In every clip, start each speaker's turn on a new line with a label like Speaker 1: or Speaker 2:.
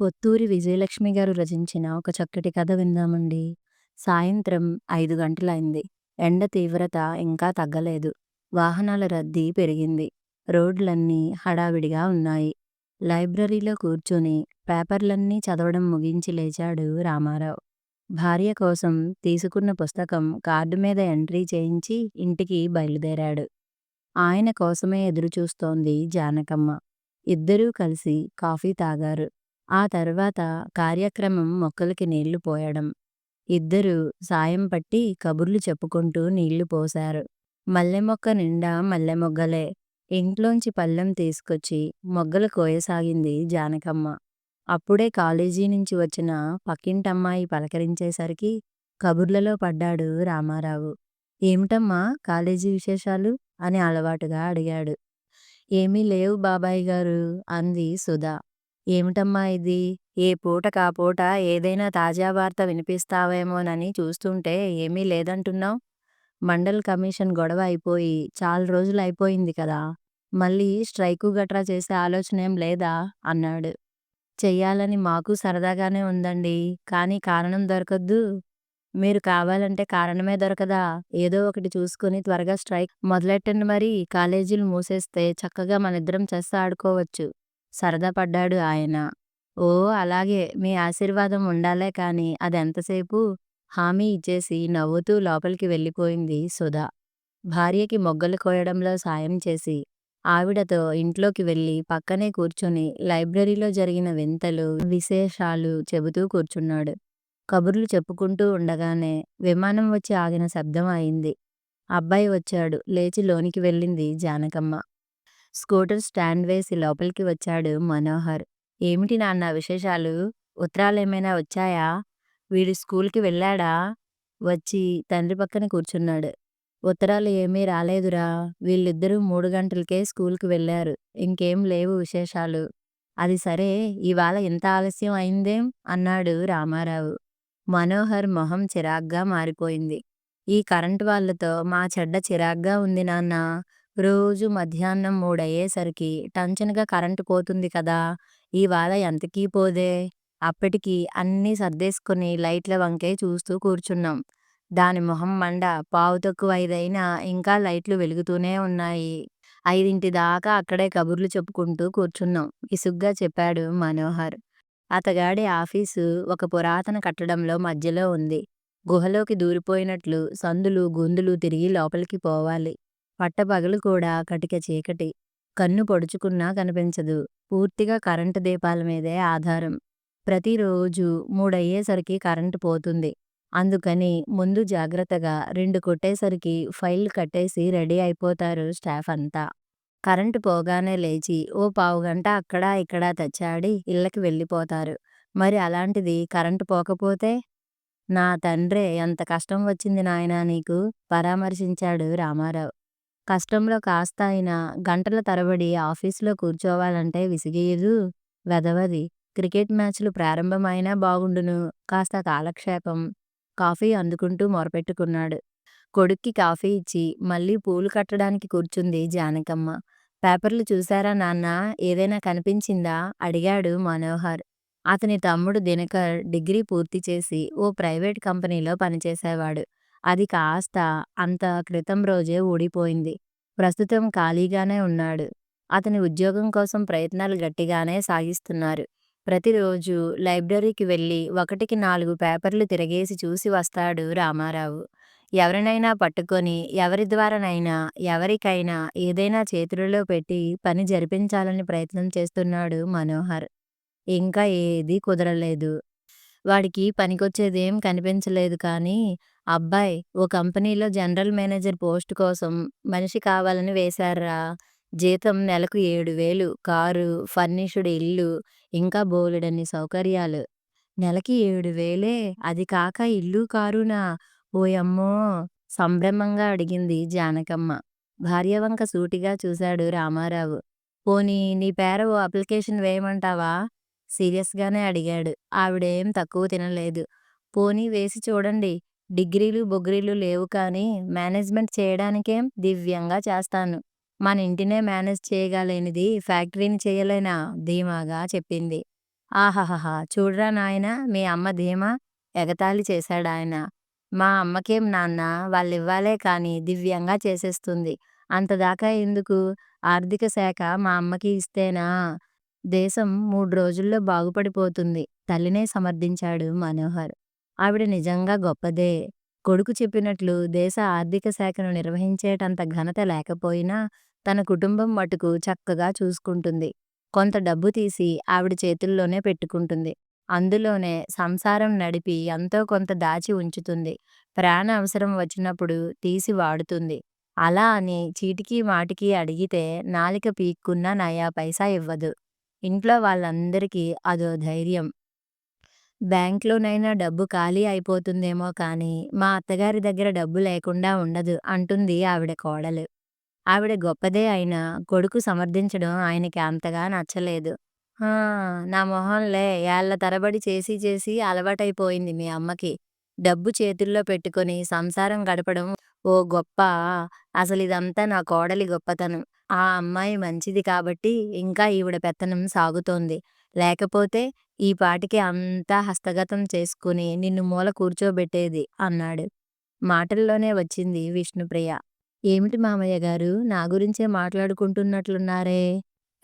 Speaker 1: పొత్తూరి విజయలక్ష్మి గారు రచించిన ఒక చక్కటి కథ విందామండి. సాయంత్రం ఐదు గంటలైంది. ఎండ తీవ్రత ఇంకా తగ్గలేదు. వాహనాల రద్దీ పెరిగింది. రోడ్లన్నీ హడావిడిగా ఉన్నాయి. లైబ్రరీలో కూర్చుని పేపర్లన్నీ చదవడం ముగించి లేచాడు రామారావు. భార్య కోసం తీసుకున్న పుస్తకం కార్డు మీద ఎంట్రీ చేయించి ఇంటికి బయలుదేరాడు. ఆయన కోసమే ఎదురుచూస్తోంది జానకమ్మ. ఇద్దరూ కలిసి కాఫీ తాగారు. ఆ తర్వాత కార్యక్రమం మొక్కలకి నీళ్ళు పోయడం. ఇద్దరూ సాయం పట్టి కబుర్లు చెప్పుకుంటూ నీళ్ళు పోశారు. మల్లెమొక్క నిండా మల్లెమొగ్గలే. ఇంట్లోంచి పళ్ళెం తీసుకొచ్చి మొగ్గలు కోయసాగింది జానకమ్మ. అప్పుడే కాలేజీ నుంచి వచ్చిన పక్కింటమ్మాయి పలకరించేసరికి కబుర్లలో పడ్డాడు రామారావు. ఏమిటమ్మా కాలేజీ విశేషాలు? అని అలవాటుగా అడిగాడు. ఏమీ లేవు బాబాయిగారూ అంది సుధ. ఏమిటమ్మా ఇది? ఏ పూటకాపూట ఏదైనా తాజా వార్త వినిపిస్తావేమోనని చూస్తుంటే ఏమీ లేదంటున్నావ్? మండల్ కమిషన్ గొడవ అయిపోయి చాలా రోజులు అయిపోయింది కదా! మళ్ళీ స్ట్రైకు గట్రా చేసే ఆలోచనేం లేదా? అన్నాడు. చెయ్యాలని మాకూ సరదాగానే ఉందండీ. కానీ కారణం దొరకద్దు మీరు కావాలంటే కారణమే దొరకదా? ఏదో ఒకటి చూసుకుని త్వరగా స్ట్రైక్ మొదలెట్టండి మరి కాలేజీలు మూసేస్తే చక్కగా మనిద్దరం చెస్ ఆడుకోవచ్చు సరదా పడ్డాడు ఆయన. ఓ అలాగే మీ ఆశీర్వాదం ఉండాలే కానీ అదెంతసేపు? హామీ ఇచ్చేసి నవ్వుతూ లోపలికి వెళ్ళిపోయింది సుధ. భార్యకి మొగ్గలు కోయడంలో సాయం చేసి ఆవిడతో ఇంట్లోకి వెళ్ళి పక్కనే కూర్చుని లైబ్రరీలో జరిగిన వింతలు, విశేషాలు చెబుతూ కూర్చున్నాడు. కబుర్లు చెప్పుకుంటూ ఉండగానే విమానం వచ్చి ఆగిన శబ్దం అయింది. అబ్బాయి వచ్చాడు లేచి లోనికి వెళ్ళింది జానకమ్మ. స్కూటర్ స్టాండ్ వేసి లోపలికి వచ్చాడు మనోహర్. ఏమిటి నాన్న విశేషాలు? ఉత్తరాలేమైనా వచ్చాయా? వీడు స్కూల్కి వెళ్ళాడా? వచ్చి తండ్రి పక్కన కూర్చున్నాడు. ఉత్తరాలు ఏమీ రాలేదురా. వీళ్ళిద్దరూ మూడు గంటలకే స్కూల్కి వెళ్ళారు. ఇంకేం లేవు విశేషాలు. అది సరే ఇవాళ ఇంత ఆలస్యం అయిందేం? అన్నాడు రామారావు. మనోహర్ మొహం చిరాగ్గా మారిపోయింది. ఈ కరెంటు వాళ్ళతో మా చెడ్డ చిరాగ్గా ఉంది నాన్నా. రోజు మధ్యాహ్నం మూడయ్యేసరికి టంచనగా కరెంటు పోతుంది కదా! ఇవాళ ఎంతకీ పోదే. అప్పటికి అన్నీ సర్దేసుకుని లైట్ల వంకే చూస్తూ కూర్చున్నాం. దాని మొహం మండ పావు తక్కువ ఐదయినా ఇంకా లైట్లు వెలుగుతూనే ఉన్నాయి. ఐదింటిదాకా అక్కడే కబుర్లు చెప్పుకుంటూ కూర్చున్నాం విసుగ్గా చెప్పాడు మనోహర్. అతగాడి ఆఫీసు ఒక పురాతన కట్టడంలో మధ్యలో ఉంది. గుహలోకి దూరిపోయినట్లు సందులు గొందులు తిరిగి లోపలికి పోవాలి. పట్టపగలు కూడా కటిక చీకటి. కన్ను పొడుచుకున్నా కనిపించదు. పూర్తిగా కరెంటు దీపాల మీదే ఆధారం. ప్రతిరోజు మూడయ్యేసరికి కరెంటు పోతుంది. అందుకని ముందు జాగ్రత్తగా రెండు కొట్టేసరికి ఫైల్ కట్టేసి రెడీ అయిపోతారు స్టాఫ్ అంతా. కరెంటు పోగానే లేచి ఓ పావుగంట అక్కడా ఇక్కడా తెచ్చాడి ఇళ్ళకి వెళ్ళిపోతారు. మరి అలాంటిది కరెంటు పోకపోతే? నా తండ్రే ఎంత కష్టం వచ్చింది నాయనా నీకు? పరామర్శించాడు రామారావు. కష్టంలో కాస్త అయినా గంటల తరబడి ఆఫీసులో కూర్చోవాలంటే విసిగేయదు వెధవది. క్రికెట్ మ్యాచ్లు ప్రారంభం అయినా బాగుండును. కాస్త కాలక్షేపం. కాఫీ అందుకుంటూ మొరపెట్టుకున్నాడు. కొడుక్కి కాఫీ ఇచ్చి మళ్ళీ పూలు కట్టడానికి కూర్చుంది జానకమ్మ. పేపర్లు చూశారా నాన్నా? ఏదైనా కనిపించిందా? అడిగాడు మనోహర్. అతని తమ్ముడు దినకర్ డిగ్రీ పూర్తిచేసి ఓ ప్రైవేట్ కంపెనీలో పనిచేసేవాడు. అది కాస్త అంత క్రితం రోజే ఊడిపోయింది. ప్రస్తుతం ఖాళీగానే ఉన్నాడు. అతని ఉద్యోగం కోసం ప్రయత్నాలు గట్టిగానే సాగిస్తున్నారు. ప్రతిరోజూ లైబ్రరీకి వెళ్ళి ఒకటికి నాలుగు పేపర్లు తిరగేసి చూసి వస్తాడు రామారావు. ఎవరినైనా పట్టుకొని ఎవరి ద్వారానైనా ఎవరికైనా ఏదైనా చేతులలో పెట్టి పని జరిపించాలని ప్రయత్నం చేస్తున్నాడు మనోహర్. ఇంకా ఏదీ కుదరలేదు. వాడికి పనికొచ్చేదేం కనిపించలేదు కానీ అబ్బాయ్ ఓ కంపెనీలో జనరల్ మేనేజర్ పోస్ట్ కోసం మనిషి కావాలని వేశార్రా. జీతం నెలకు ఏడు వేలు కారు, ఫర్నిష్డ్ ఇల్లు, ఇంకా బోలెడన్ని సౌకర్యాలు. నెలకి ఏడు వేలే అది కాక ఇల్లు కారునా? ఓయమ్మో! సంభ్రమంగా అడిగింది జానకమ్మ. భార్యవంక సూటిగా చూశాడు రామారావు. పోనీ నీ పేర ఓ అప్లికేషన్ వేయమంటావా? సీరియస్గానే అడిగాడు. ఆవిడేం తక్కువ తినలేదు. పోనీ వేసి చూడండి. డిగ్రీలు బొగ్రీలు లేవు కానీ మేనేజ్మెంట్ చేయడానికేం దివ్యంగా చేస్తాను. మన ఇంటినే మేనేజ్ చేయగలేనిది ఫ్యాక్టరీని చేయలేనా? ధీమాగా చెప్పింది. ఆహాహా చూడ్రా నాయనా మీ అమ్మ ధీమా ఎగతాళి చేశాడాయన మా అమ్మకేం నాన్న వాళ్ళివ్వాలే కానీ దివ్యంగా చేసేస్తుంది అంతదాకా ఎందుకు ఆర్థిక శాఖ మా అమ్మకి ఇస్తేనా దేశం మూడు రోజుల్లో బాగుపడిపోతుంది. తల్లినే సమర్థించాడు మనోహర్. ఆవిడ నిజంగా గొప్పదే. కొడుకు చెప్పినట్లు దేశ ఆర్థిక శాఖను నిర్వహించేటంత ఘనత లేకపోయినా తన కుటుంబం మటుకు చక్కగా చూసుకుంటుంది. కొంత డబ్బు తీసి ఆవిడ చేతుల్లోనే పెట్టుకుంటుంది. అందులోనే సంసారం నడిపి ఎంతో కొంత దాచి ఉంచుతుంది. ప్రాణ అవసరం వచ్చినప్పుడు తీసి వాడుతుంది. అలా అని చీటికి మాటికి అడిగితే నాలిక పీక్కున్నా నయా పైసా ఇవ్వదు. ఇంట్లో వాళ్ళందరికీ అదో ధైర్యం. బ్యాంక్లోనైనా డబ్బు ఖాళీ అయిపోతుందేమో కానీ మా అత్తగారి దగ్గర డబ్బు లేకుండా ఉండదు అంటుంది ఆవిడ కోడలు. ఆవిడ గొప్పదే అయినా కొడుకు సమర్థించడం ఆయనకి అంతగా నచ్చలేదు. "ఆ, నా మొహంలే ఏళ్ళ తరబడి చేసి చేసి అలవాటైపోయింది మీ అమ్మకి. డబ్బు చేతుల్లో పెట్టుకొని సంసారం గడపడం ఓ గొప్ప అసలు ఇదంతా నా కోడలి గొప్పతనం. ఆ అమ్మాయి మంచిది కాబట్టి ఇంకా ఈవిడ పెత్తనం సాగుతోంది. లేకపోతే ఈ పాటికి అంతా హస్తగతం చేసుకుని నిన్ను మూల కూర్చోబెట్టేది అన్నాడు. మాటల్లోనే వచ్చింది విష్ణుప్రియ. ఏమిటి మామయ్య గారు? నా గురించే మాట్లాడుకుంటున్నట్లున్నారే?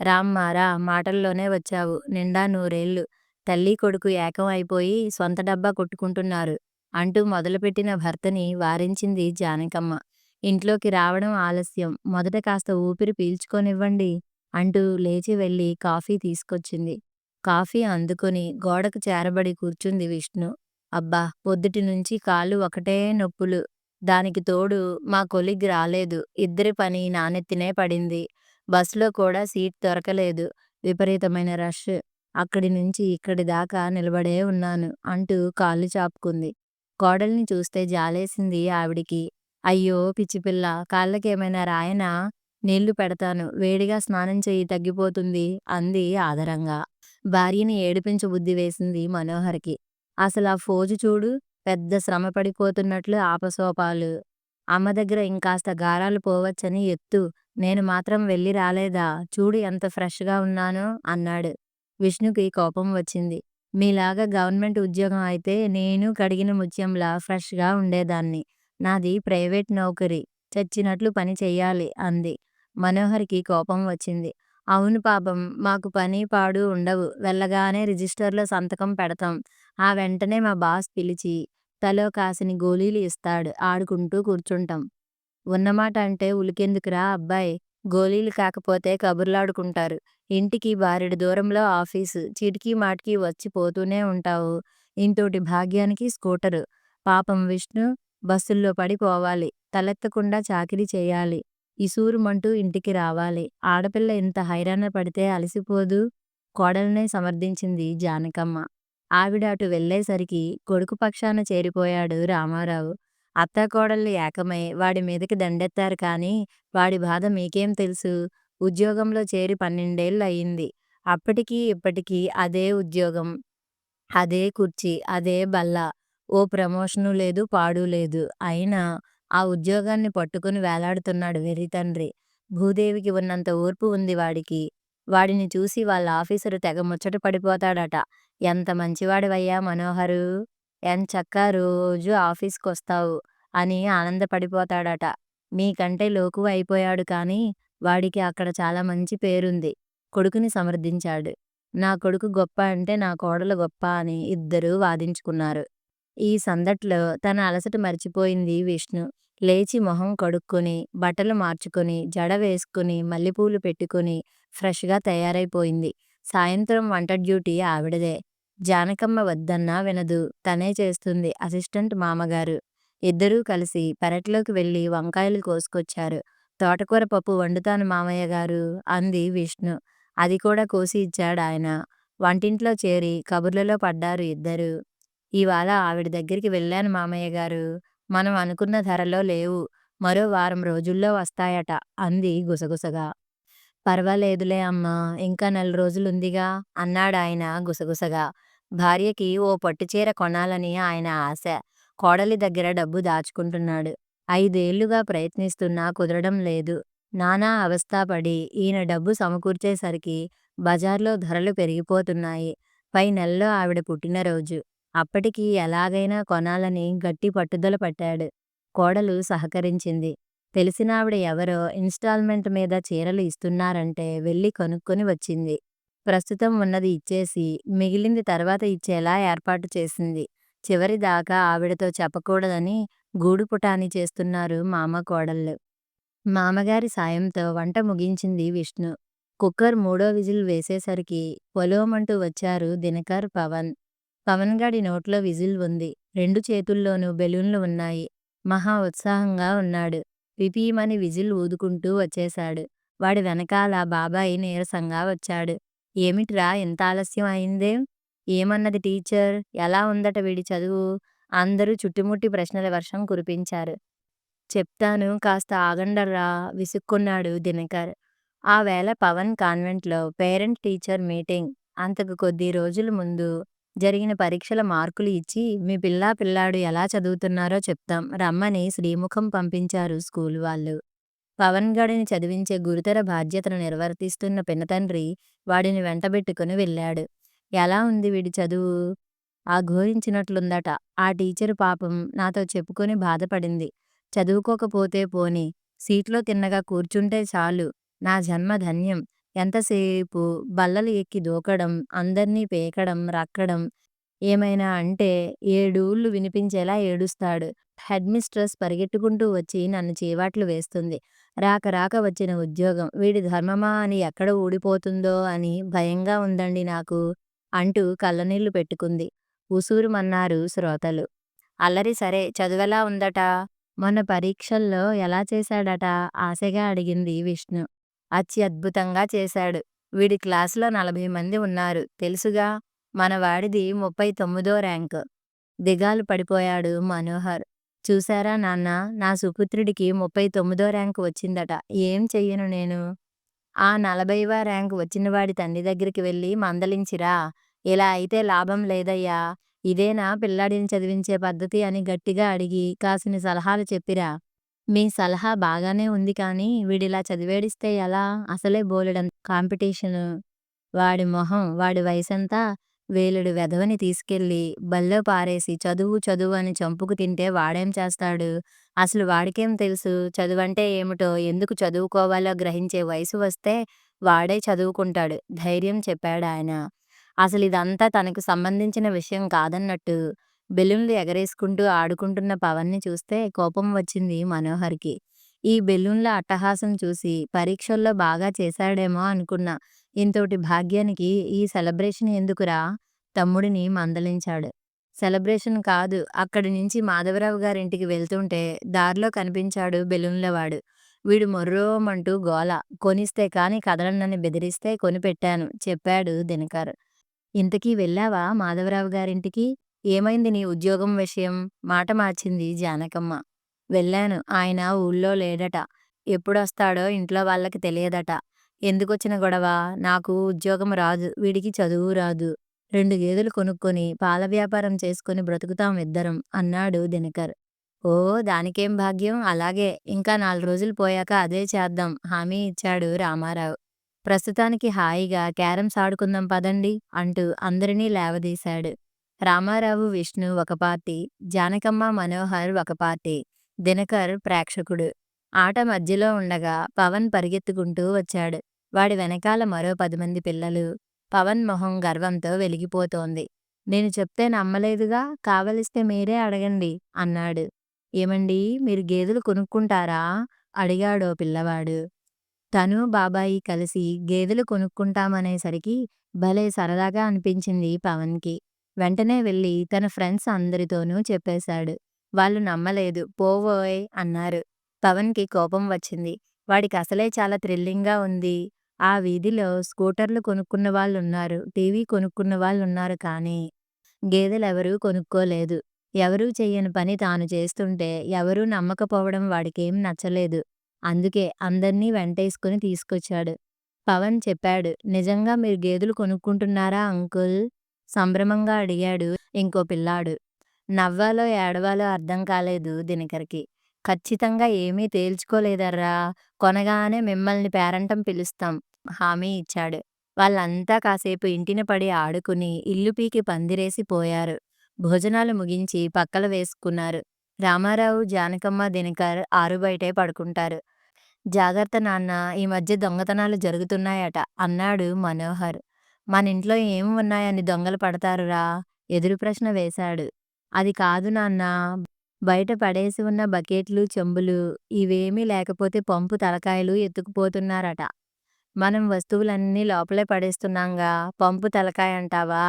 Speaker 1: రామ్మారా మాటల్లోనే వచ్చావు. నిండా నూరేళ్ళు. తల్లి కొడుకు ఏకం అయిపోయి సొంత డబ్బా కొట్టుకుంటున్నారు. అంటూ మొదలుపెట్టిన భర్తని వారించింది జానకమ్మ. ఇంట్లోకి రావడం ఆలస్యం. మొదట కాస్త ఊపిరి పీల్చుకొనివ్వండి అంటూ లేచి వెళ్ళి కాఫీ తీసుకొచ్చింది. కాఫీ అందుకొని గోడకు చేరబడి కూర్చుంది విష్ణు. అబ్బా! పొద్దుటి నుంచి కాళ్ళు ఒకటే నొప్పులు. దానికి తోడు మా కొలిగ్ రాలేదు. ఇద్దరి పని నానెత్తినే పడింది. బస్సులో కూడా సీట్ దొరకలేదు. విపరీతమైన రష్. అక్కడి నుంచి ఇక్కడి దాకా నిలబడే ఉన్నాను అంటూ కాళ్ళు చాపుకుంది. కోడల్ని చూస్తే జాలేసింది ఆవిడికి. అయ్యో! పిచ్చిపిల్ల కాళ్ళకేమైనా రాయనా నీళ్ళు పెడతాను. వేడిగా స్నానం చెయ్యి తగ్గిపోతుంది అంది ఆదరంగా. భార్యని ఏడిపించు బుద్ధి వేసింది మనోహర్కి. అసలు ఆ ఫోజు చూడు పెద్ద శ్రమ పడిపోతున్నట్లు ఆపసోపాలు. అమ్మ దగ్గర ఇంకాస్త గారాలు పోవచ్చని ఎత్తు. నేను మాత్రం వెళ్ళి రాలేదా? చూడు ఎంత ఫ్రెష్గా ఉన్నానో అన్నాడు. విష్ణుకి కోపం వచ్చింది. మీలాగా గవర్నమెంట్ ఉద్యోగం అయితే నేను కడిగిన ముత్యంలా ఫ్రెష్గా ఉండేదాన్ని. నాది ప్రైవేట్ నౌకరీ చచ్చినట్లు పని చెయ్యాలి అంది. మనోహర్కి కోపం వచ్చింది. అవును పాపం మాకు పని పాడు ఉండవు. వెళ్ళగానే రిజిస్టర్లో సంతకం పెడతాం. ఆ వెంటనే మా బాస్ పిలిచి తలో కాసిని గోళీలు ఇస్తాడు. ఆడుకుంటూ కూర్చుంటాం. ఉన్నమాట అంటే ఉలికెందుకురా అబ్బాయి? గోళీలు కాకపోతే కబుర్లాడుకుంటారు. ఇంటికి బారెడు దూరంలో ఆఫీసు. చిటికీ మాటికి వచ్చి పోతూనే ఉంటావు. ఇంతోటి భాగ్యానికి స్కూటరు. పాపం విష్ణు బస్సుల్లో పడిపోవాలి. తలెత్తకుండా చాకిరీ చేయాలి. ఇసూరుమంటూ ఇంటికి రావాలి. ఆడపిల్ల ఇంత హైరాణ పడితే అలసిపోదు. కోడల్నే సమర్థించింది జానకమ్మ. ఆవిడ అటు వెళ్ళేసరికి కొడుకు పక్షాన చేరిపోయాడు రామారావు. అత్తాకోడళ్ళు ఏకమై వాడి మీదకి దండెత్తారు కానీ వాడి బాధ మీకేం తెలుసు? ఉద్యోగంలో చేరి పన్నెండేళ్ళు అయింది. అప్పటికీ ఇప్పటికీ అదే ఉద్యోగం అదే కుర్చీ అదే బల్ల. ఓ ప్రమోషను లేదు పాడు లేదు. అయినా ఆ ఉద్యోగాన్ని పట్టుకుని వేలాడుతున్నాడు వెర్రి తండ్రి. భూదేవికి ఉన్నంత ఓర్పు ఉంది వాడికి. వాడిని చూసి వాళ్ళ ఆఫీసరు తెగ ముచ్చట పడిపోతాడట. ఎంత మంచివాడివయ్యా మనోహరు! ఎంచక్కా రోజు ఆఫీస్కొస్తావు అని ఆనందపడిపోతాడట. మీకంటే లోకువ అయిపోయాడు కానీ వాడికి అక్కడ చాలా మంచి పేరుంది. కొడుకుని సమర్థించాడు. నా కొడుకు గొప్ప అంటే నా కోడలు గొప్ప అని ఇద్దరూ వాదించుకున్నారు. ఈ సందట్లో తన అలసట మర్చిపోయింది విష్ణు. లేచి మొహం కడుక్కొని బట్టలు మార్చుకొని జడ వేసుకుని మల్లెపూలు పెట్టుకుని ఫ్రెష్గా తయారైపోయింది. సాయంత్రం వంట డ్యూటీ ఆవిడదే. జానకమ్మ వద్దన్నా వినదు. తనే చేస్తుంది అసిస్టెంట్ మామగారు. ఇద్దరూ కలిసి పెరట్లోకి వెళ్ళి వంకాయలు కోసుకొచ్చారు. తోటకూర పప్పు వండుతాను మామయ్య గారు అంది విష్ణు. అది కూడా కోసి ఇచ్చాడు ఆయన వంటింట్లో చేరి కబుర్లలో పడ్డారు ఇద్దరు. ఇవాళ ఆవిడ దగ్గరికి వెళ్ళాను మామయ్య గారు. మనం అనుకున్న ధరలో లేవు. మరో వారం రోజుల్లో వస్తాయట అంది గుసగుసగా. పర్వాలేదులే అమ్మా ఇంకా నెల రోజులుందిగా అన్నాడాయన గుసగుసగా. భార్యకి ఓ పట్టుచీర కొనాలని ఆయన ఆశ. కోడలి దగ్గర డబ్బు దాచుకుంటున్నాడు. ఐదేళ్ళుగా ప్రయత్నిస్తున్నా కుదరడం లేదు. నానా అవస్థపడి ఈయన డబ్బు సమకూర్చేసరికి బజార్లో ధరలు పెరిగిపోతున్నాయి. పై నెలలో ఆవిడ పుట్టినరోజు. అప్పటికి ఎలాగైనా కొనాలని గట్టి పట్టుదల పట్టాడు. కోడలు సహకరించింది. తెలిసినావిడ ఎవరో ఇన్‌స్టాల్‌మెంట్ మీద చీరలు ఇస్తున్నారంటే వెళ్ళి కొనుక్కొని వచ్చింది. ప్రస్తుతం ఉన్నది ఇచ్చేసి, మిగిలింది తర్వాత ఇచ్చేలా ఏర్పాటు చేసింది. చివరిదాకా ఆవిడతో చెప్పకూడదని గూడుపుటాని చేస్తున్నారు మామ కోడళ్ళు. మామగారి సాయంతో వంట ముగించింది విష్ణు. కుక్కర్ మూడో విజిల్ వేసేసరికి పొలోమంటూ వచ్చారు దినకర్, పవన్. పవన్ గడి నోట్లో విజిల్ ఉంది. రెండు చేతుల్లోనూ బెలూన్లు ఉన్నాయి. మహా ఉత్సాహంగా ఉన్నాడు. విపీమని విజిల్ ఊదుకుంటూ వచ్చేశాడు. వాడి వెనకాల బాబాయి నీరసంగా వచ్చాడు. ఏమిట్రా ఇంత ఆలస్యం అయిందేం? ఏమన్నది టీచర్? ఎలా ఉందట వీడి చదువు? అందరూ చుట్టుముట్టి ప్రశ్నల వర్షం కురిపించారు. చెప్తాను కాస్త ఆగండర్రా విసుక్కున్నాడు దినకర్. ఆ వేళ పవన్ కాన్వెంట్లో పేరెంట్ టీచర్ మీటింగ్. అంతకు కొద్ది రోజుల ముందు జరిగిన పరీక్షల మార్కులు ఇచ్చి మీ పిల్లా పిల్లాడు ఎలా చదువుతున్నారో చెప్తాం రమ్మని శ్రీముఖం పంపించారు స్కూలు వాళ్ళు. పవన్ గడిని చదివించే గురుతర బాధ్యతను నిర్వర్తిస్తున్న పినతండ్రి వాడిని వెంటబెట్టుకుని వెళ్ళాడు. ఎలా ఉంది వీడి చదువు? ఆ ఘోరించినట్లుందట ఆ టీచరు పాపం నాతో చెప్పుకుని బాధపడింది. చదువుకోకపోతే పోనీ, సీట్లో తిన్నగా కూర్చుంటే చాలు నా జన్మ ధన్యం. ఎంతసేపు బల్లలు ఎక్కి దూకడం, అందర్నీ పేకడం, రక్కడం. ఏమైనా అంటే ఏడూళ్ళు వినిపించేలా ఏడుస్తాడు. హెడ్ మిస్ట్రెస్ పరిగెట్టుకుంటూ వచ్చి నన్ను చీవాట్లు వేస్తుంది. రాక రాక వచ్చిన ఉద్యోగం వీడి ధర్మమా అని ఎక్కడ ఊడిపోతుందో అని భయంగా ఉందండి నాకు అంటూ కళ్ళనీళ్ళు పెట్టుకుంది. ఉసూరుమన్నారు శ్రోతలు. అల్లరి సరే చదువెలా ఉందట? మొన్న పరీక్షల్లో ఎలా చేశాడట? ఆశగా అడిగింది విష్ణు. అత్యద్భుతంగా చేశాడు. వీడి క్లాసులో నలభై మంది ఉన్నారు తెలుసుగా. మనవాడిది ముప్పై తొమ్మిదో ర్యాంకు. దిగాలు పడిపోయాడు మనోహర్. చూశారా నాన్నా నా సుపుత్రుడికి ముప్పై తొమ్మిదో ర్యాంక్ వచ్చిందట. ఏం చెయ్యను నేను? ఆ నలభైవ ర్యాంక్ వచ్చినవాడి తండ్రి దగ్గరికి వెళ్ళి మందలించిరా. ఇలా అయితే లాభం లేదయ్యా. ఇదేనా పిల్లాడిని చదివించే పద్ధతి అని గట్టిగా అడిగి కాసిని సలహాలు చెప్పిరా. మీ సలహా బాగానే ఉంది కానీ వీడిలా చదివేడిస్తే ఎలా? అసలే బోలెడంత కాంపిటీషను. వాడి మొహం వాడి వయసంతా వేలుడు వెధవని తీసుకెళ్ళి బల్లో పారేసి చదువు చదువు అని చంపుకు తింటే వాడేం చేస్తాడు? అసలు వాడికేం తెలుసు చదువంటే ఏమిటో ఎందుకు చదువుకోవాలో గ్రహించే వయసు వస్తే వాడే చదువుకుంటాడు ధైర్యం చెప్పాడాయన. అసలిదంతా తనకు సంబంధించిన విషయం కాదన్నట్టు బెలూన్లు ఎగరేసుకుంటూ ఆడుకుంటున్న పవన్ని చూస్తే కోపం వచ్చింది మనోహర్‌కి. ఈ బెలూన్ల అట్టహాసం చూసి పరీక్షల్లో బాగా చేశాడేమో అనుకున్నా. ఇంతోటి భాగ్యానికి ఈ సెలబ్రేషన్ ఎందుకురా? తమ్ముడిని మందలించాడు. సెలబ్రేషన్ కాదు అక్కడి నుంచి మాధవరావు గారింటికి వెళ్తుంటే దారిలో కనిపించాడు బెలూన్లవాడు. వీడు మొర్రోమంటూ గోల. కొనిస్తే కాని కదలనని బెదిరిస్తే కొనిపెట్టాను చెప్పాడు దినకర్. ఇంతకీ వెళ్ళావా మాధవరావు గారింటికి? ఏమైంది నీ ఉద్యోగం విషయం? మాట మార్చింది జానకమ్మ. వెళ్ళాను. ఆయన ఊళ్ళో లేడట. ఎప్పుడొస్తాడో ఇంట్లో వాళ్ళకి తెలియదట. ఎందుకొచ్చిన గొడవ? నాకు ఉద్యోగం రాదు. వీడికి చదువు రాదు. రెండు గేదెలు కొనుక్కొని పాల వ్యాపారం చేసుకుని బ్రతుకుతాం ఇద్దరం అన్నాడు దినకర్. ఓ దానికేం భాగ్యం అలాగే ఇంకా నాలుగు రోజులు పోయాక అదే చేద్దాం హామీ ఇచ్చాడు రామారావు. ప్రస్తుతానికి హాయిగా క్యారమ్స్ ఆడుకుందాం పదండి అంటూ అందరినీ లేవదీశాడు. రామారావు, విష్ణు ఒక పార్టీ, జానకమ్మ, మనోహర్ ఒక పార్టీ, దినకర్ ప్రేక్షకుడు. ఆట మధ్యలో ఉండగా పవన్ పరిగెత్తుకుంటూ వచ్చాడు. వాడి వెనకాల మరో పదిమంది పిల్లలు. పవన్ మొహం గర్వంతో వెలిగిపోతోంది. నేను చెప్తే నమ్మలేదుగా కావలిస్తే మీరే అడగండి అన్నాడు. ఏమండీ మీరు గేదెలు కొనుక్కుంటారా? అడిగాడో పిల్లవాడు. తనూ బాబాయి కలిసి గేదెలు కొనుక్కుంటామనేసరికి భలే సరదాగా అనిపించింది పవన్‌కి. వెంటనే వెళ్ళి తన ఫ్రెండ్స్ అందరితోనూ చెప్పేశాడు. వాళ్ళు నమ్మలేదు. పోవోయ్ అన్నారు. పవన్‌కి కోపం వచ్చింది. వాడికి అసలే చాలా థ్రిల్లింగ్‌గా ఉంది. ఆ వీధిలో స్కూటర్లు కొనుక్కున్న వాళ్ళున్నారు. టీవీ కొనుక్కున్న వాళ్ళున్నారు కానీ గేదెలెవరూ కొనుక్కోలేదు. ఎవరూ చెయ్యని పని తాను చేస్తుంటే ఎవరూ నమ్మకపోవడం వాడికేం నచ్చలేదు. అందుకే అందర్నీ వెంటేసుకుని తీసుకొచ్చాడు. పవన్ చెప్పాడు. నిజంగా మీరు గేదెలు కొనుక్కుంటున్నారా అంకుల్? సంభ్రమంగా అడిగాడు ఇంకో పిల్లాడు. నవ్వాలో ఏడవాలో అర్థం కాలేదు దినకర్‌కి. ఖచ్చితంగా ఏమీ తేల్చుకోలేదర్రా. కొనగానే మిమ్మల్ని పేరంటం పిలుస్తాం హామీ ఇచ్చాడు. వాళ్ళంతా కాసేపు ఇంటిన పడి ఆడుకుని ఇల్లు పీకి పందిరేసి పోయారు. భోజనాలు ముగించి పక్కల వేసుకున్నారు. రామారావు, జానకమ్మ, దినకర్ ఆరుబయటే పడుకుంటారు. జాగ్రత్త నాన్న ఈ మధ్య దొంగతనాలు జరుగుతున్నాయట అన్నాడు మనోహర్. మనింట్లో ఏం ఉన్నాయని దొంగలు పడతారురా? ఎదురు ప్రశ్న వేశాడు. అది కాదు నాన్నా! బయట పడేసి ఉన్న బకెట్లు, చెంబులు ఇవేమీ లేకపోతే పంపు తలకాయలు ఎత్తుకుపోతున్నారట. మనం వస్తువులన్నీ లోపలే పడేస్తున్నాంగా పంపు తలకాయ అంటావా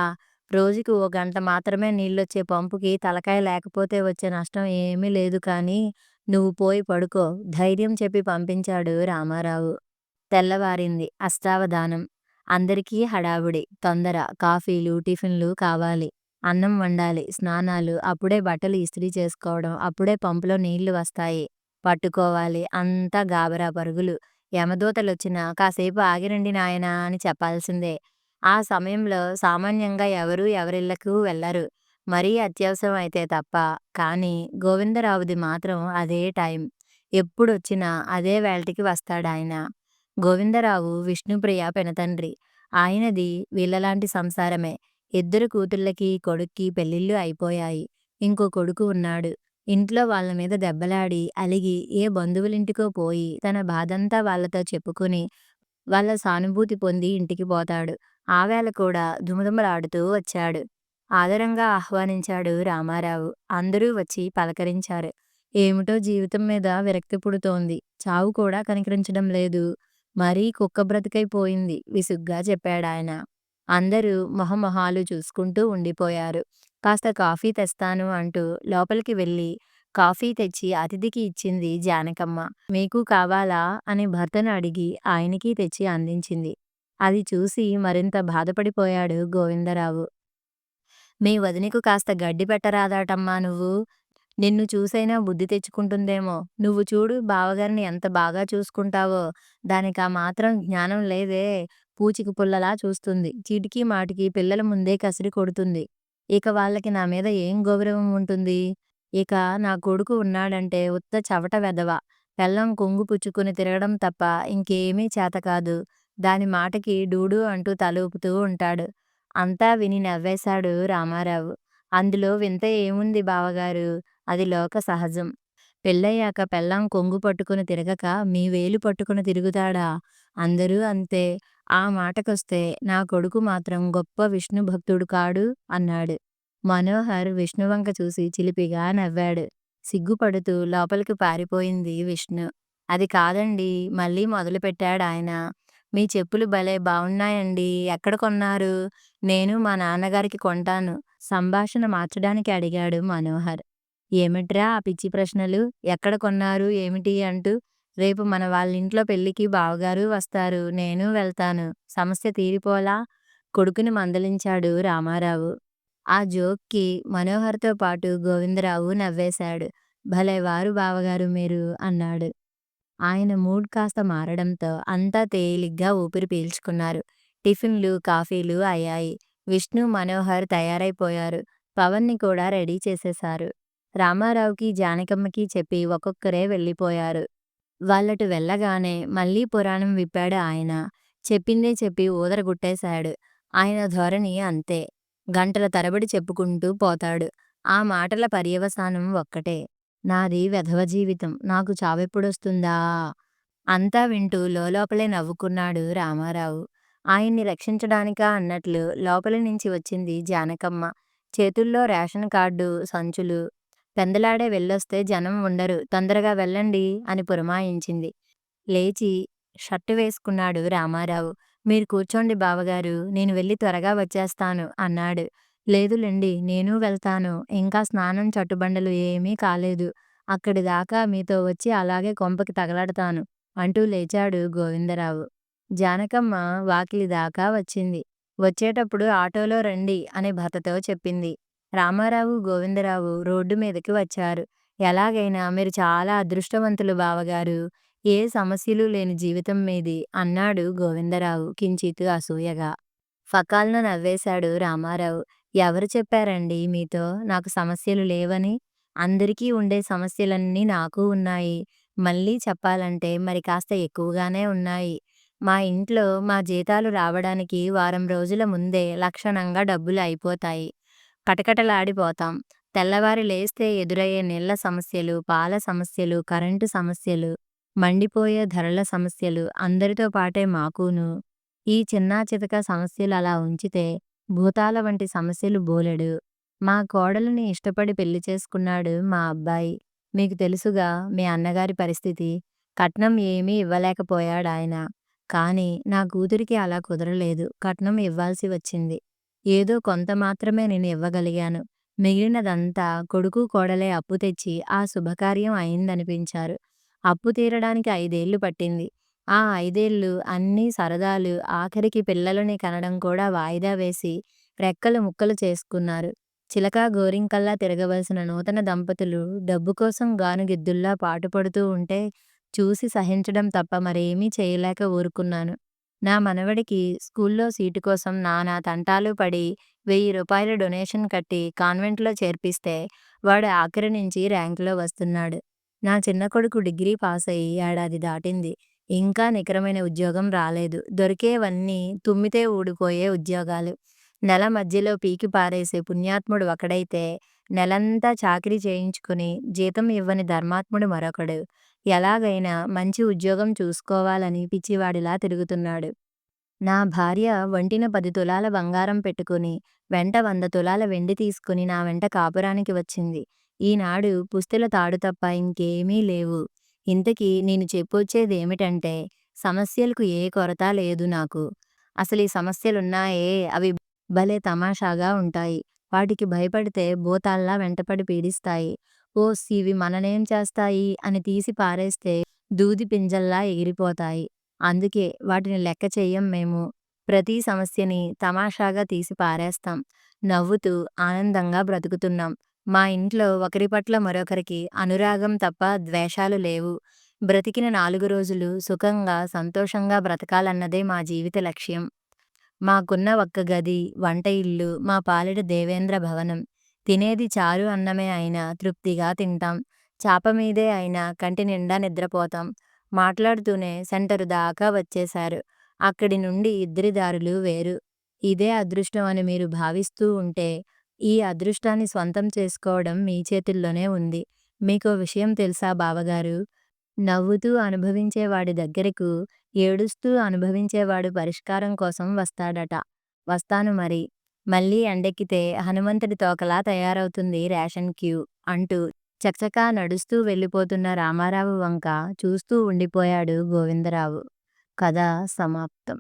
Speaker 1: రోజుకి ఓ గంట మాత్రమే నీళ్ళొచ్చే పంపుకి తలకాయ లేకపోతే వచ్చే నష్టం ఏమీ లేదు కానీ నువ్వు పోయి పడుకో ధైర్యం చెప్పి పంపించాడు రామారావు. తెల్లవారింది. అష్టావధానం. అందరికీ హడావుడి, తొందర. కాఫీలు, టిఫిన్లు కావాలి. అన్నం వండాలి. స్నానాలు. అప్పుడే బట్టలు ఇస్త్రీ చేసుకోవడం. అప్పుడే పంపులో నీళ్ళు వస్తాయి. పట్టుకోవాలి. అంతా గాబరా పరుగులు. యమదూతలొచ్చినా కాసేపు ఆగిరండి నాయనా అని చెప్పాల్సిందే. ఆ సమయంలో సామాన్యంగా ఎవరూ ఎవరిళ్ళకు వెళ్ళరు. మరీ అత్యవసరం అయితే తప్ప. కానీ గోవిందరావుది మాత్రం అదే టైం. ఎప్పుడొచ్చినా అదే వేళటికి వస్తాడాయన. గోవిందరావు విష్ణుప్రియ పెనతండ్రి. ఆయనది వీళ్ళలాంటి సంసారమే. ఇద్దరు కూతుళ్ళకి, కొడుక్కి పెళ్ళిళ్ళు అయిపోయాయి. ఇంకో కొడుకు ఉన్నాడు. ఇంట్లో వాళ్ళ మీద దెబ్బలాడి, అలిగి ఏ బంధువులింటికో పోయి తన బాధంతా వాళ్ళతో చెప్పుకుని, వాళ్ళ సానుభూతి పొంది ఇంటికి పోతాడు. ఆవేళ కూడా దుమదుమలాడుతూ వచ్చాడు. ఆదరంగా ఆహ్వానించాడు రామారావు. అందరూ వచ్చి పలకరించారు. ఏమిటో జీవితం మీద విరక్తి పుడుతోంది. చావు కూడా కనికరించడం లేదు. మరీ కుక్క బ్రతికైపోయింది విసుగ్గా చెప్పాడాయన. అందరూ మొహమొహాలు చూసుకుంటూ ఉండిపోయారు. కాస్త కాఫీ తెస్తాను అంటూ లోపలికి వెళ్ళి కాఫీ తెచ్చి అతిథికి ఇచ్చింది జానకమ్మ. మీకు కావాలా? అని భర్తను అడిగి ఆయనకి తెచ్చి అందించింది. అది చూసి మరింత బాధపడిపోయాడు గోవిందరావు. మీ వదినకు కాస్త గడ్డి పెట్టరాదటమ్మా నువ్వు? నిన్ను చూసైనా బుద్ధి తెచ్చుకుంటుందేమో. నువ్వు చూడు బావగారిని ఎంత బాగా చూసుకుంటావో. దానికా మాత్రం జ్ఞానం లేదే. పూచిక పుల్లలా చూస్తుంది. చీటికి మాటికి పిల్లల ముందే కసిరి కొడుతుంది. ఇక వాళ్ళకి నా మీద ఏం గౌరవం ఉంటుంది? ఇక నా కొడుకు ఉన్నాడంటే ఉత్త చవట వెధవ. పెళ్ళం కొంగు పుచ్చుకుని తిరగడం తప్ప ఇంకేమీ చేతకాదు. దాని మాటకి డూడు అంటూ తలూపుతూ ఉంటాడు. అంతా విని నవ్వేశాడు రామారావు. అందులో వింత ఏముంది బావగారు అది లోక సహజం. పెళ్ళయ్యాక పెళ్ళాం కొంగు పట్టుకుని తిరగక మీ వేలు పట్టుకుని తిరుగుతాడా? అందరూ అంతే. ఆ మాటకొస్తే నా కొడుకు మాత్రం గొప్ప విష్ణు భక్తుడు కాడు అన్నాడు. మనోహర్ విష్ణువంక చూసి చిలిపిగా నవ్వాడు. సిగ్గుపడుతూ లోపలికి పారిపోయింది విష్ణు. అది కాదండి మళ్ళీ మొదలుపెట్టాడాయన. మీ చెప్పులు భలే బాగున్నాయండి ఎక్కడ కొన్నారు? నేను మా నాన్నగారికి కొంటాను సంభాషణ మార్చడానికి అడిగాడు మనోహర్. ఏమిట్రా ఆ పిచ్చి ప్రశ్నలు? ఎక్కడ కొన్నారు ఏమిటి అంటూ? రేపు మన వాళ్ళింట్లో పెళ్ళికి బావగారు వస్తారు. నేనూ వెళ్తాను. సమస్య తీరిపోలా? కొడుకుని మందలించాడు రామారావు. ఆ జోక్‌కి మనోహర్‌తో పాటు గోవిందరావు నవ్వేశాడు. భలేవారు బావగారు మీరు అన్నాడు. ఆయన మూడ్ కాస్త మారడంతో అంతా తేలిగ్గా ఊపిరి పీల్చుకున్నారు. టిఫిన్లు, కాఫీలు అయ్యాయి. విష్ణు, మనోహర్ తయారైపోయారు. పవన్ని కూడా రెడీ చేసేశారు. రామారావుకి, జానకమ్మకి చెప్పి ఒక్కొక్కరే వెళ్ళిపోయారు. వాళ్ళటు వెళ్ళగానే మళ్ళీ పురాణం విప్పాడు ఆయన. చెప్పిందే చెప్పి ఊదరగుట్టేశాడు ఆయన ధోరణి అంతే. గంటల తరబడి చెప్పుకుంటూ పోతాడు. ఆ మాటల పర్యవసానం ఒక్కటే. నాది వెధవ జీవితం. నాకు చావెప్పుడొస్తుందా? అంతా వింటూ లోలోపలే నవ్వుకున్నాడు రామారావు. ఆయన్ని రక్షించడానికా అన్నట్లు లోపలి నుంచి వచ్చింది జానకమ్మ. చేతుల్లో రేషన్ కార్డు సంచులు. పెందలాడే వెళ్ళొస్తే జనం ఉండరు. తొందరగా వెళ్ళండి అని పురమాయించింది. లేచి షర్టు వేసుకున్నాడు రామారావు. మీరు కూర్చోండి బావగారు నేను వెళ్ళి త్వరగా వచ్చేస్తాను అన్నాడు. లేదులేండి నేను వెళ్తాను. ఇంకా స్నానం చట్టుబండలు ఏమీ కాలేదు. అక్కడి దాకా మీతో వచ్చి అలాగే కొంపకి తగలడతాను అంటూ లేచాడు గోవిందరావు. జానకమ్మ వాకిలి దాకా వచ్చింది. వచ్చేటప్పుడు ఆటోలో రండి అని భర్తతో చెప్పింది. రామారావు, గోవిందరావు రోడ్డు మీదకి వచ్చారు. ఎలాగైనా మీరు చాలా అదృష్టవంతులు బావగారూ! ఏ సమస్యలూ లేని జీవితం మీది అన్నాడు గోవిందరావు కించిత్ అసూయగా. ఫకాల్న నవ్వేశాడు రామారావు. ఎవరు చెప్పారండీ మీతో నాకు సమస్యలు లేవని? అందరికీ ఉండే సమస్యలన్నీ నాకూ ఉన్నాయి. మళ్ళీ చెప్పాలంటే మరి కాస్త ఎక్కువగానే ఉన్నాయి. మా ఇంట్లో మా జీతాలు రావడానికి వారం రోజుల ముందే లక్షణంగా డబ్బులు అయిపోతాయి. కటకటలాడిపోతాం. తెల్లవారి లేస్తే ఎదురయ్యే నీళ్ళ సమస్యలు, పాల సమస్యలు, కరెంటు సమస్యలు, మండిపోయే ధరల సమస్యలు అందరితో పాటే మాకును ఈ చిన్నా చితక సమస్యలు అలా ఉంచితే భూతాల వంటి సమస్యలు బోలెడు. మా కోడలిని ఇష్టపడి పెళ్ళి చేసుకున్నాడు మా అబ్బాయి. మీకు తెలుసుగా మీ అన్నగారి పరిస్థితి. కట్నం ఏమీ ఇవ్వలేకపోయాడాయన. కానీ నా కూతురికి అలా కుదరలేదు. కట్నం ఇవ్వాల్సి వచ్చింది. ఏదో కొంత మాత్రమే నేను ఇవ్వగలిగాను. మిగిలినదంతా కొడుకు కోడలే అప్పు తెచ్చి ఆ శుభకార్యం అయిందనిపించారు. అప్పు తీరడానికి ఐదేళ్ళు పట్టింది. ఆ ఐదేళ్ళు అన్నీ సరదాలు ఆఖరికి పిల్లలని కనడం కూడా వాయిదా వేసి రెక్కలు ముక్కలు చేసుకున్నారు. చిలకా గోరింకల్లా తిరగవలసిన నూతన దంపతులు డబ్బు కోసం గానుగిద్దుల్లా పాటుపడుతూ ఉంటే చూసి సహించడం తప్ప మరేమీ చేయలేక ఊరుకున్నాను. నా మనవడికి స్కూల్లో సీటు కోసం నానా తంటాలు పడి వెయ్యి రూపాయల డొనేషన్ కట్టి కాన్వెంట్లో చేర్పిస్తే వాడు ఆఖరి నుంచి ర్యాంకులో వస్తున్నాడు. నా చిన్న కొడుకు డిగ్రీ పాసయి ఏడాది దాటింది. ఇంకా నికరమైన ఉద్యోగం రాలేదు. దొరికేవన్నీ తుమ్మితే ఊడిపోయే ఉద్యోగాలు. నెల మధ్యలో పీకి పారేసే పుణ్యాత్ముడు ఒకడైతే నెలంతా చాకరీ చేయించుకుని జీతం ఇవ్వని ధర్మాత్ముడు మరొకడు. ఎలాగైనా మంచి ఉద్యోగం చూసుకోవాలని పిచ్చివాడిలా తిరుగుతున్నాడు. నా భార్య ఒంటిన పది తులాల బంగారం పెట్టుకుని వెంట వంద తులాల వెండి తీసుకుని నా వెంట కాపురానికి వచ్చింది. ఈనాడు పుస్తుల తాడు తప్ప ఇంకేమీ లేవు. ఇంతకీ నేను చెప్పొచ్చేదేమిటంటే సమస్యలకు ఏ కొరత లేదు నాకు. అసలీ సమస్యలున్నాయే అవి భలే తమాషాగా ఉంటాయి. వాటికి భయపడితే భూతాల్లా వెంటపడి పీడిస్తాయి. ఓస్ ఇవి మననేం చేస్తాయి అని తీసి పారేస్తే దూది పింజల్లా ఎగిరిపోతాయి. అందుకే వాటిని లెక్క చెయ్యం మేము. ప్రతి సమస్యని తమాషాగా తీసి పారేస్తాం. నవ్వుతూ ఆనందంగా బ్రతుకుతున్నాం. మా ఇంట్లో ఒకరి పట్ల మరొకరికి అనురాగం తప్ప ద్వేషాలు లేవు. బ్రతికిన నాలుగు రోజులు సుఖంగా సంతోషంగా బ్రతకాలన్నదే మా జీవిత లక్ష్యం. మాకున్న ఒక్క గది, వంట ఇల్లు మా పాలిట దేవేంద్ర భవనం. తినేది చారు అన్నమే అయినా తృప్తిగా తింటాం. చాపమీదే అయినా కంటినిండా నిద్రపోతాం. మాట్లాడుతూనే సెంటరు దాకా వచ్చేశారు. అక్కడి నుండి ఇద్దరి దారులు వేరు. ఇదే అదృష్టం అని మీరు భావిస్తూ ఉంటే ఈ అదృష్టాన్ని స్వంతం చేసుకోవడం మీ చేతుల్లోనే ఉంది. మీకో విషయం తెలుసా బావగారూ? నవ్వుతూ అనుభవించేవాడి దగ్గరకు ఏడుస్తూ అనుభవించేవాడు పరిష్కారం కోసం వస్తాడట. వస్తాను మరి. మళ్ళీ ఎండెక్కితే హనుమంతుడి తోకలా తయారవుతుంది రేషన్ క్యూ అంటూ చకచకా నడుస్తూ వెళ్ళిపోతున్న రామారావు వంక చూస్తూ ఉండిపోయాడు గోవిందరావు. కథ సమాప్తం